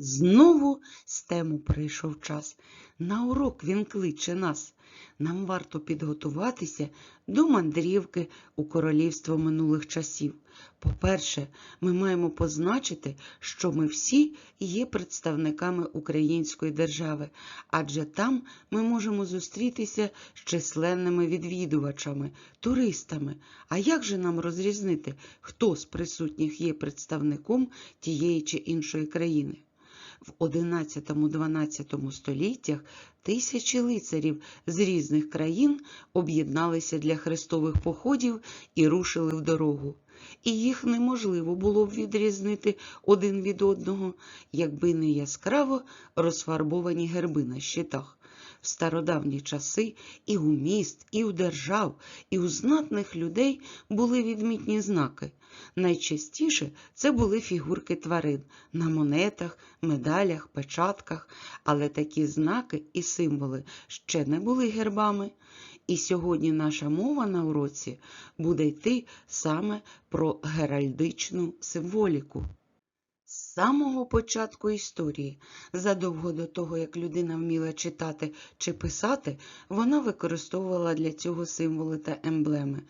Знову з тему прийшов час. На урок він кличе нас. Нам варто підготуватися до мандрівки у королівство минулих часів. По-перше, ми маємо позначити, що ми всі є представниками української держави, адже там ми можемо зустрітися з численними відвідувачами, туристами. А як же нам розрізнити, хто з присутніх є представником тієї чи іншої країни? В XI-XII століттях тисячі лицарів з різних країн об'єдналися для хрестових походів і рушили в дорогу. І їх неможливо було б відрізнити один від одного, якби не яскраво розфарбовані герби на щитах. В стародавні часи і у міст, і у держав, і у знатних людей були відмітні знаки. Найчастіше це були фігурки тварин на монетах, медалях, печатках, але такі знаки і символи ще не були гербами. І сьогодні наша мова на уроці буде йти саме про геральдичну символіку. Самого початку історії, задовго до того, як людина вміла читати чи писати, вона використовувала для цього символи та емблеми.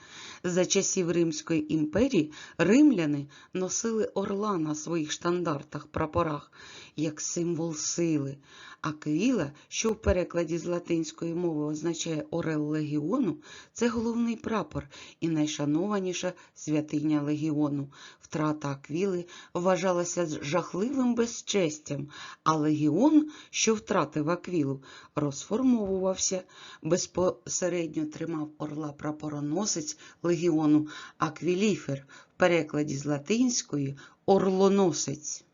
За часів Римської імперії римляни носили орла на своїх штандартах, прапорах, як символ сили. А квіла, що в перекладі з латинської мови означає Орел легіону, це головний прапор і найшанованіша святиня легіону. Втрата аквіли вважалася жахливим безчестям, а легіон, що втратив аквілу, розформовувався, безпосередньо тримав орла прапороносець легіону аквіліфер, в перекладі з латинської орлоносець.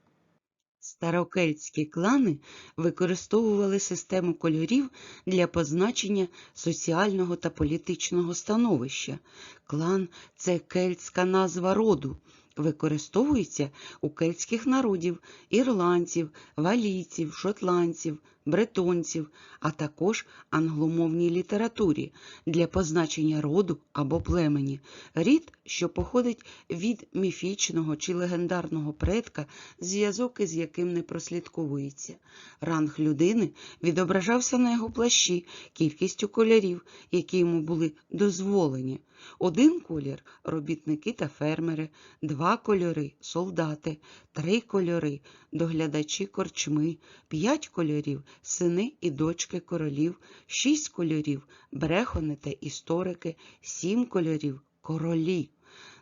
Старокельтські клани використовували систему кольорів для позначення соціального та політичного становища. Клан це кельтська назва роду, використовується у кельтських народів, ірландців, валійців, шотландців, бретонців, а також англомовній літературі для позначення роду або племені. Рід, що походить від міфічного чи легендарного предка, зв'язок із яким не прослідковується. Ранг людини відображався на його плащі кількістю кольорів, які йому були дозволені. Один колір робітники та фермери, два кольори солдати, три кольори доглядачі корчми, п'ять кольорів сини і дочки королів, шість кольорів брехони та історики, сім кольорів королі.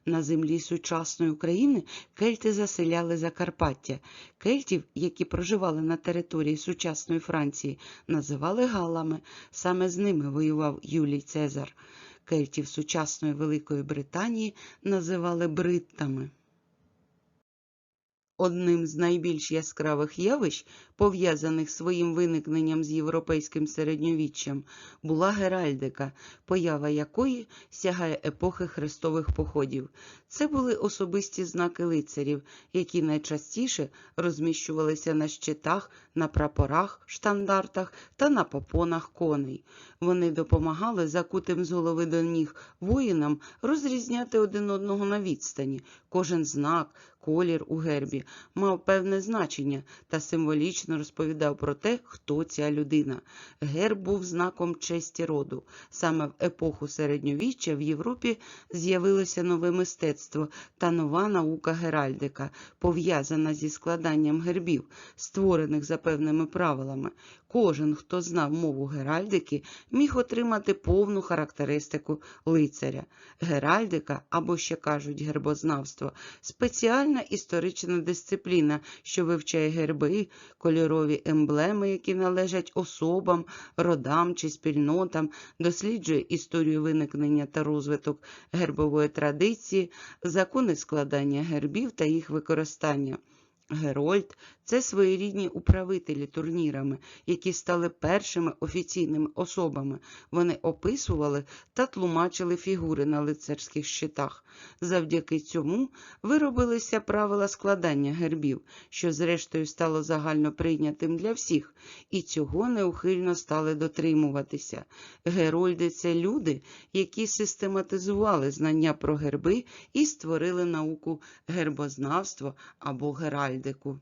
На землі сучасної України кельти заселяли Закарпаття. Кельтів, які проживали на території сучасної Франції, називали галами. Саме з ними воював Юлій Цезар. Кельтів сучасної Великої Британії називали бриттами. Одним з найбільш яскравих явищ, пов'язаних своїм виникненням з європейським середньовіччям, була геральдика, поява якої сягає епохи хрестових походів. Це були особисті знаки лицарів, які найчастіше розміщувалися на щитах, на прапорах, штандартах та на попонах коней. Вони допомагали закутим з голови до ніг воїнам розрізняти один одного на відстані. Кожен знак, колір у гербі мав певне значення та символічно розповідав про те, хто ця людина. Герб був знаком честі роду. Саме в епоху середньовіччя в Європі з'явилося нове мистецтво та нова наука геральдика, пов'язана зі складанням гербів, створених за певними правилами. Кожен, хто знав мову геральдики, міг отримати повну характеристику лицаря. Геральдика, або ще кажуть гербознавство, спеціальна історична дисципліна, що вивчає герби, кольорові емблеми, які належать особам, родам чи спільнотам, досліджує історію виникнення та розвиток гербової традиції, закони складання гербів та їх використання. Герольд це своєрідні управителі турнірами, які стали першими офіційними особами. Вони описували та тлумачили фігури на лицарських щитах. Завдяки цьому виробилися правила складання гербів, що зрештою стало загально прийнятим для всіх, і цього неухильно стали дотримуватися. Герольди це люди, які систематизували знання про герби і створили науку гербознавство або геральдику. দেখুন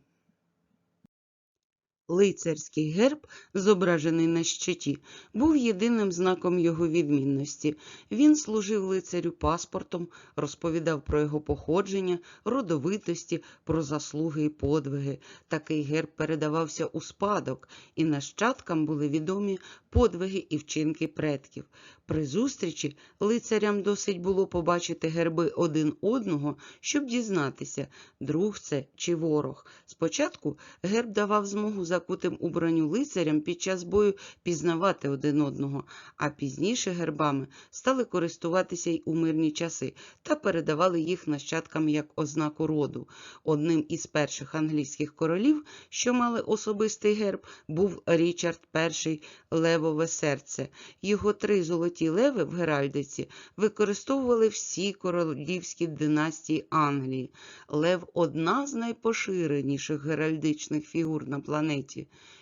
Лицарський герб, зображений на щиті, був єдиним знаком його відмінності. Він служив лицарю паспортом, розповідав про його походження, родовитості, про заслуги і подвиги. Такий герб передавався у спадок, і нащадкам були відомі подвиги і вчинки предків. При зустрічі лицарям досить було побачити герби один одного, щоб дізнатися, друг це чи ворог. Спочатку герб давав змогу закутим у броню лицарям під час бою пізнавати один одного, а пізніше гербами стали користуватися й у мирні часи та передавали їх нащадкам як ознаку роду. Одним із перших англійських королів, що мали особистий герб, був Річард І Левове серце. Його три золоті леви в Геральдиці використовували всі королівські династії Англії. Лев одна з найпоширеніших геральдичних фігур на планеті.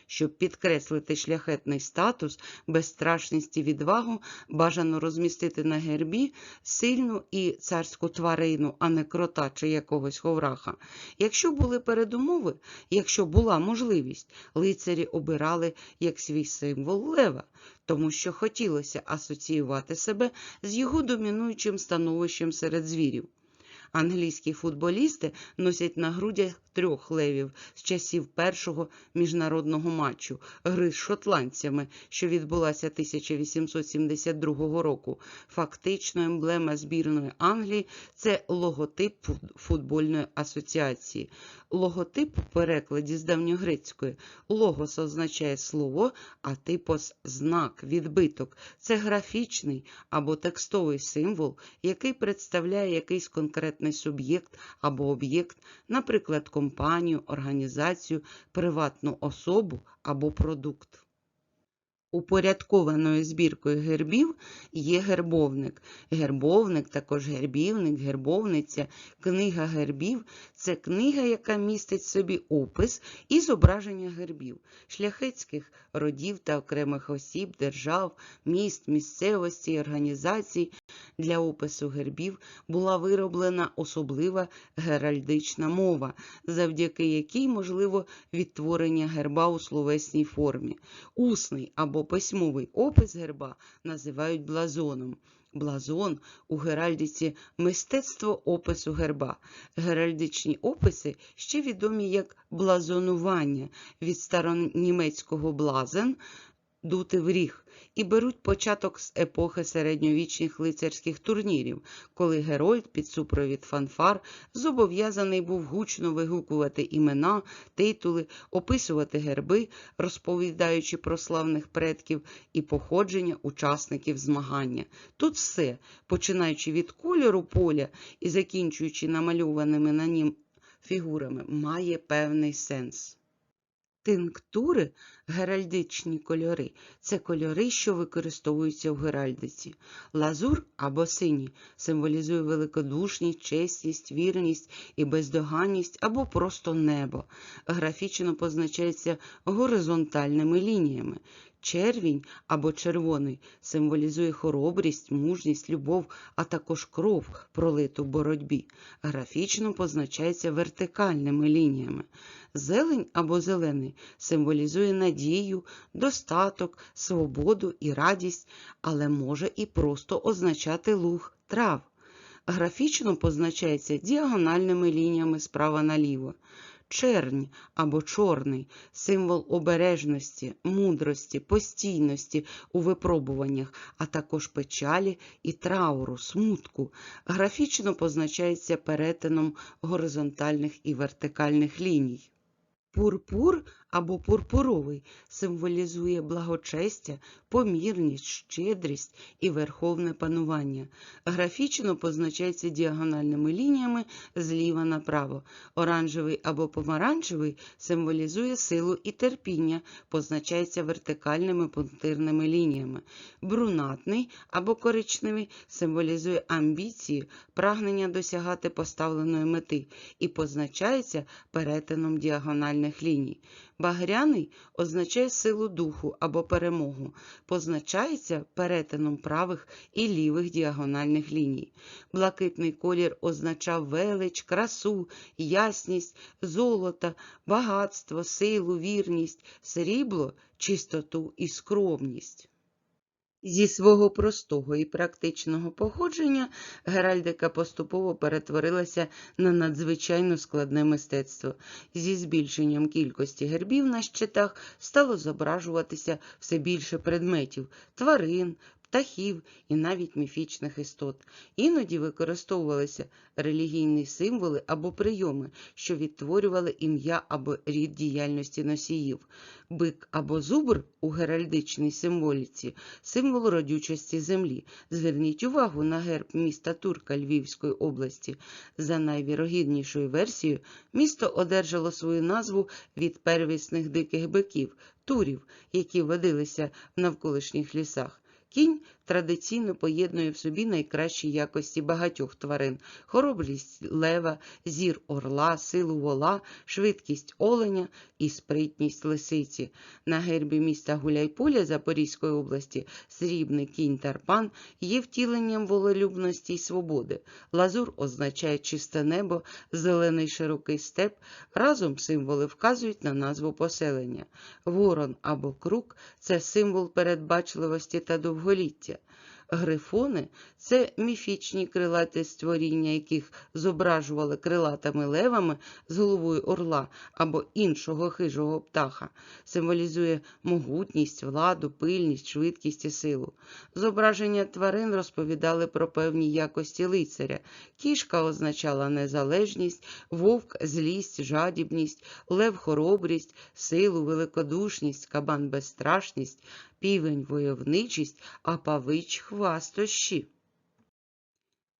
Щоб підкреслити шляхетний статус, безстрашність і відвагу, бажано розмістити на гербі сильну і царську тварину, а не крота чи якогось ховраха. Якщо були передумови, якщо була можливість, лицарі обирали як свій символ лева, тому що хотілося асоціювати себе з його домінуючим становищем серед звірів. Англійські футболісти носять на грудях трьох левів з часів першого міжнародного матчу гри з шотландцями, що відбулася 1872 року. Фактично, емблема збірної Англії це логотип футбольної асоціації. Логотип у перекладі з давньогрецької логос означає слово, а типос знак, відбиток. Це графічний або текстовий символ, який представляє якийсь конкретний суб'єкт або об'єкт, наприклад, компанію, організацію, приватну особу або продукт. Упорядкованою збіркою гербів є гербовник. Гербовник, також гербівник, гербовниця, книга гербів це книга, яка містить собі опис і зображення гербів, шляхетських родів та окремих осіб, держав, міст, місцевості організацій. Для опису гербів була вироблена особлива геральдична мова, завдяки якій можливо відтворення герба у словесній формі. Усний або письмовий опис герба називають блазоном. Блазон у геральдиці мистецтво опису герба. Геральдичні описи ще відомі як блазонування від старонімецького блазен дути в ріг і беруть початок з епохи середньовічних лицарських турнірів, коли Герольд під супровід фанфар зобов'язаний був гучно вигукувати імена, титули, описувати герби, розповідаючи про славних предків і походження учасників змагання. Тут все, починаючи від кольору поля і закінчуючи намальованими на нім фігурами, має певний сенс. Тинктури геральдичні кольори це кольори, що використовуються в геральдиці. Лазур або синій символізує великодушність, чесність, вірність і бездоганність або просто небо. Графічно позначається горизонтальними лініями. Червінь або червоний символізує хоробрість, мужність, любов, а також кров, пролиту в боротьбі. Графічно позначається вертикальними лініями. Зелень або зелений символізує надію, достаток, свободу і радість, але може і просто означати луг трав. Графічно позначається діагональними лініями справа наліво. Чернь або чорний символ обережності, мудрості, постійності у випробуваннях, а також печалі і трауру, смутку. Графічно позначається перетином горизонтальних і вертикальних ліній. Пурпур або пурпуровий символізує благочестя, помірність, щедрість і верховне панування. Графічно позначається діагональними лініями зліва направо. Оранжевий або помаранчевий символізує силу і терпіння, позначається вертикальними пунктирними лініями. Брунатний або коричневий символізує амбіції, прагнення досягати поставленої мети і позначається перетином діагональних ліній. Багряний означає силу духу або перемогу, позначається перетином правих і лівих діагональних ліній. Блакитний колір означав велич, красу, ясність, золото, багатство, силу, вірність, срібло, чистоту і скромність. Зі свого простого і практичного походження геральдика поступово перетворилася на надзвичайно складне мистецтво. Зі збільшенням кількості гербів на щитах стало зображуватися все більше предметів тварин, птахів і навіть міфічних істот. Іноді використовувалися релігійні символи або прийоми, що відтворювали ім'я або рід діяльності носіїв. Бик або зубр у геральдичній символіці символ родючості землі. Зверніть увагу на герб міста Турка Львівської області. За найвірогіднішою версією, місто одержало свою назву від первісних диких биків турів, які водилися в навколишніх лісах. Кінь традиційно поєднує в собі найкращі якості багатьох тварин: хоробрість лева, зір орла, силу вола, швидкість оленя і спритність лисиці. На гербі міста Гуляйполя Запорізької області срібний кінь Тарпан є втіленням волелюбності й свободи. Лазур означає чисте небо, зелений широкий степ. Разом символи вказують на назву поселення. Ворон або крук це символ передбачливості та довголіття. Грифони це міфічні крилаті створіння, яких зображували крилатими левами з головою орла або іншого хижого птаха, символізує могутність, владу, пильність, швидкість і силу. Зображення тварин розповідали про певні якості лицаря. Кішка означала незалежність, вовк злість, жадібність, лев хоробрість, силу, великодушність, кабан безстрашність, півень войовничість, а павич хвастощі.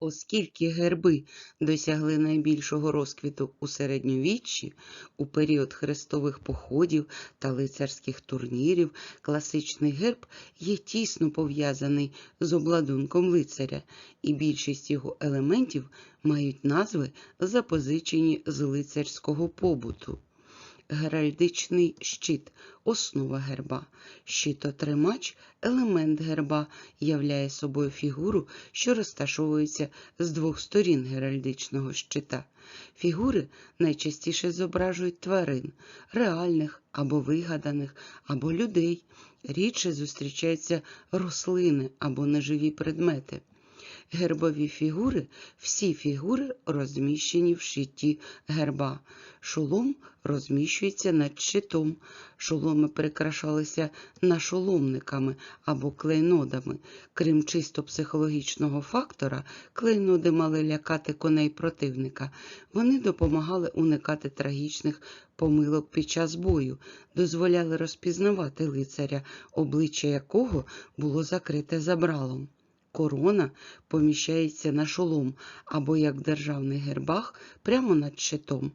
Оскільки герби досягли найбільшого розквіту у середньовіччі, у період хрестових походів та лицарських турнірів, класичний герб є тісно пов'язаний з обладунком лицаря, і більшість його елементів мають назви, запозичені з лицарського побуту. Геральдичний щит основа герба. Щитотримач елемент герба являє собою фігуру, що розташовується з двох сторін геральдичного щита. Фігури найчастіше зображують тварин, реальних або вигаданих, або людей. Рідше зустрічаються рослини або неживі предмети. Гербові фігури всі фігури розміщені в щиті герба. Шолом розміщується над щитом. Шоломи прикрашалися нашоломниками або клейнодами. Крім чисто психологічного фактора, клейноди мали лякати коней противника. Вони допомагали уникати трагічних помилок під час бою, дозволяли розпізнавати лицаря, обличчя якого було закрите забралом. Корона поміщається на шолом або, як в державних гербах, прямо над щитом.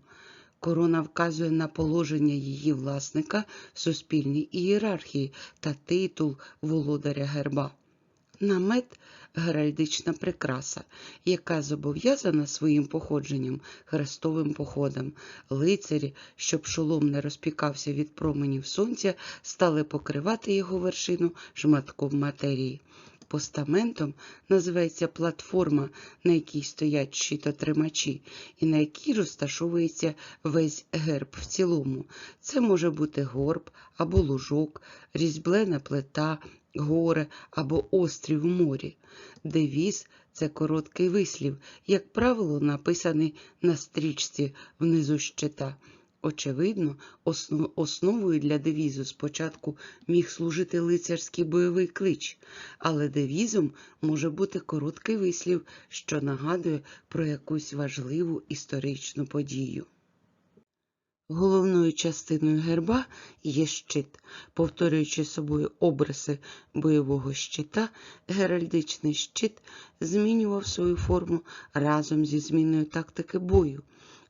Корона вказує на положення її власника в суспільній ієрархії та титул володаря герба. Намет геральдична прикраса, яка зобов'язана своїм походженням хрестовим походом. Лицарі, щоб шолом не розпікався від променів сонця, стали покривати його вершину шматком матерії. Постаментом називається платформа, на якій стоять щитотримачі, і на якій розташовується весь герб в цілому. Це може бути горб або лужок, різьблена плита, горе або острів в морі. Девіз це короткий вислів, як правило, написаний на стрічці внизу щита. Очевидно, основою для девізу спочатку міг служити лицарський бойовий клич, але девізом може бути короткий вислів, що нагадує про якусь важливу історичну подію. Головною частиною герба є щит. Повторюючи собою обриси бойового щита, геральдичний щит змінював свою форму разом зі зміною тактики бою.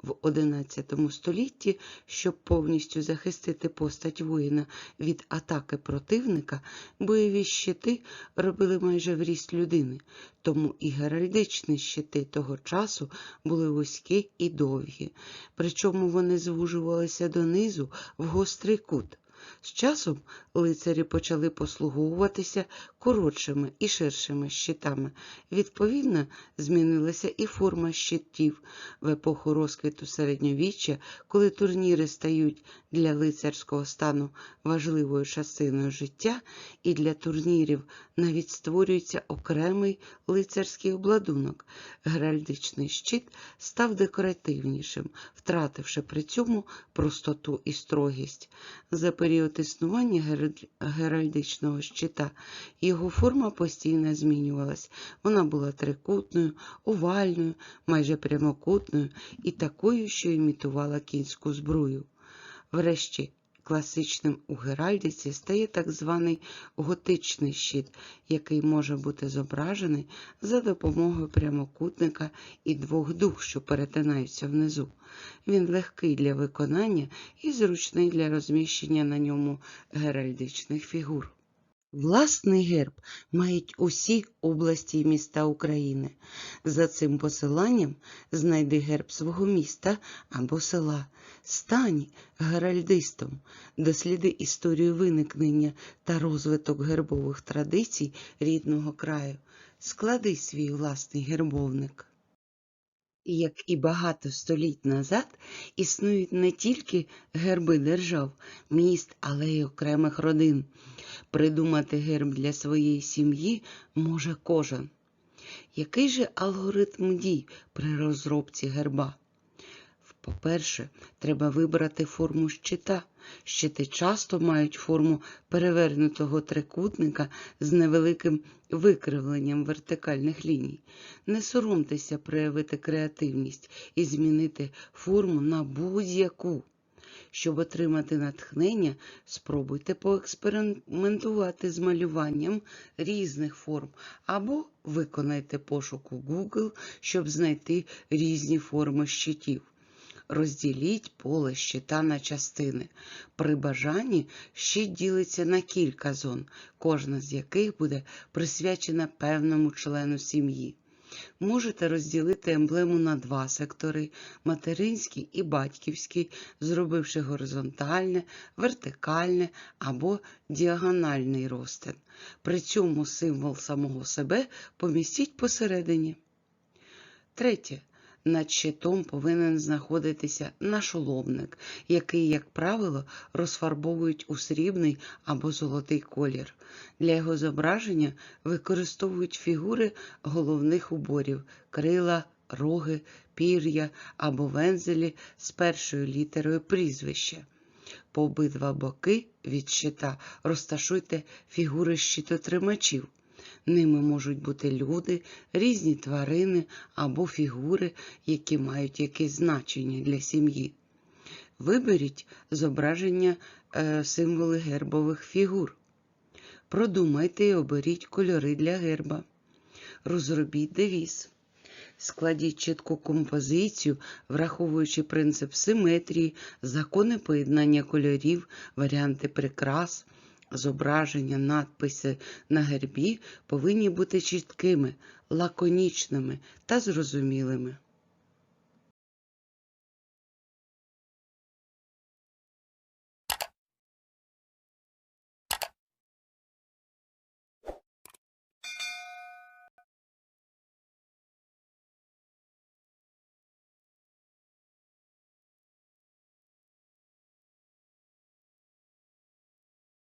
В XI столітті, щоб повністю захистити постать воїна від атаки противника, бойові щити робили майже в ріст людини, тому і геральдичні щити того часу були вузькі і довгі, причому вони звужувалися донизу в гострий кут. З часом лицарі почали послуговуватися коротшими і ширшими щитами. Відповідно, змінилася і форма щитів в епоху розквіту середньовіччя, коли турніри стають для лицарського стану важливою частиною життя, і для турнірів навіть створюється окремий лицарський обладунок. Геральдичний щит став декоративнішим, втративши при цьому простоту і строгість. Період існування геральдичного щита його форма постійно змінювалась. Вона була трикутною, овальною, майже прямокутною і такою, що імітувала кінську збрую. Врешті, класичним у геральдиці стає так званий готичний щит, який може бути зображений за допомогою прямокутника і двох дуг, що перетинаються внизу. Він легкий для виконання і зручний для розміщення на ньому геральдичних фігур. Власний герб мають усі області і міста України. За цим посиланням знайди герб свого міста або села. Стань геральдистом, досліди історію виникнення та розвиток гербових традицій рідного краю. Склади свій власний гербовник. Як і багато століть назад, існують не тільки герби держав, міст, але й окремих родин. Придумати герб для своєї сім'ї може кожен. Який же алгоритм дій при розробці герба? По-перше, треба вибрати форму щита. Щити часто мають форму перевернутого трикутника з невеликим викривленням вертикальних ліній. Не соромтеся проявити креативність і змінити форму на будь-яку. Щоб отримати натхнення, спробуйте поекспериментувати з малюванням різних форм або виконайте пошук у Google, щоб знайти різні форми щитів. Розділіть поле щита на частини. При бажанні щит ділиться на кілька зон, кожна з яких буде присвячена певному члену сім'ї. Можете розділити емблему на два сектори материнський і батьківський, зробивши горизонтальне, вертикальне або діагональний розтин. При цьому символ самого себе помістіть посередині. Третє. Над щитом повинен знаходитися нашоломник, який, як правило, розфарбовують у срібний або золотий колір. Для його зображення використовують фігури головних уборів крила, роги, пір'я або вензелі з першою літерою прізвища. По обидва боки від щита розташуйте фігури щитотримачів. Ними можуть бути люди, різні тварини або фігури, які мають якесь значення для сім'ї. Виберіть зображення е, символи гербових фігур. Продумайте і оберіть кольори для герба. Розробіть девіз. Складіть чітку композицію, враховуючи принцип симетрії, закони поєднання кольорів, варіанти прикрас. Зображення, надписи на гербі повинні бути чіткими, лаконічними та зрозумілими.